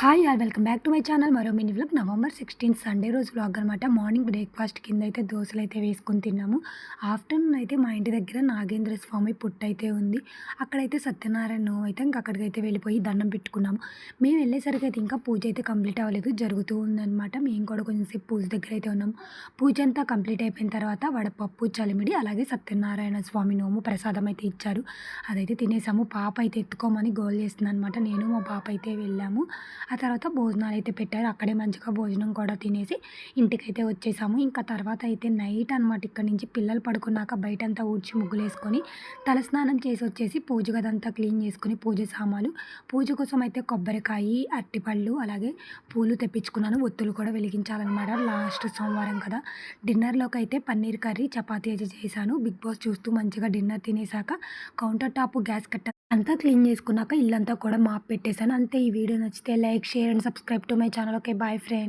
Hi all welcome back to my channel మరో mini vlog November sixteen Sunday రోజు vlog అనమాట morning breakfast కింద అయితే దోశలు అయితే వేసుకొని తిన్నాము. ఆఫ్టర్నూన్ అయితే మా ఇంటి దగ్గర నాగేంద్ర స్వామి పుట్టు అయితే ఉంది. అక్కడైతే సత్యనారాయణ నోవు అయితే ఇంకా అక్కడికైతే వెళ్ళిపోయి దండం పెట్టుకున్నాము. మేము వెళ్ళేసరికి అయితే ఇంకా పూజ అయితే కంప్లీట్ అవ్వలేదు. జరుగుతూ ఉందన్నమాట. మేము కూడా కొంచెంసేపు పూజ దగ్గర అయితే ఉన్నాము. పూజ అంతా కంప్లీట్ అయిపోయిన తర్వాత వడపప్పు చలిమిడి అలాగే సత్యనారాయణ స్వామి నోము ప్రసాదం అయితే ఇచ్చారు. అదైతే తినేసాము. పాప అయితే ఎత్తుకోమని గోల్ చేస్తుంది అనమాట నేను మా పాప అయితే వెళ్ళాము. ఆ తర్వాత భోజనాలు అయితే పెట్టారు. అక్కడే మంచిగా భోజనం కూడా తినేసి ఇంటికైతే వచ్చేసాము. ఇంకా తర్వాత అయితే నైట్ అనమాట ఇక్కడ నుంచి పిల్లలు పడుకున్నాక బయట అంతా ఊడ్చి ముగ్గులు వేసుకొని తలస్నానం చేసి వచ్చేసి పూజ గదంతా క్లీన్ చేసుకొని పూజ సామాలు పూజ కోసం అయితే కొబ్బరికాయ అరటిపళ్ళు అలాగే పూలు తెప్పించుకున్నాను. ఒత్తులు కూడా వెలిగించాలన్నమాట లాస్ట్ సోమవారం కదా. డిన్నర్లోకి అయితే పన్నీర్ కర్రీ చపాతీ అయితే చేశాను. బిగ్ బాస్ చూస్తూ మంచిగా డిన్నర్ తినేసాక కౌంటర్ టాప్ గ్యాస్ కట్ట అంతా క్లీన్ చేసుకున్నాక ఇల్లంతా కూడా మాప్ పెట్టేశాను. అంతే ఈ వీడియో నచ్చితే like share and subscribe to my channel. Okay bye friend.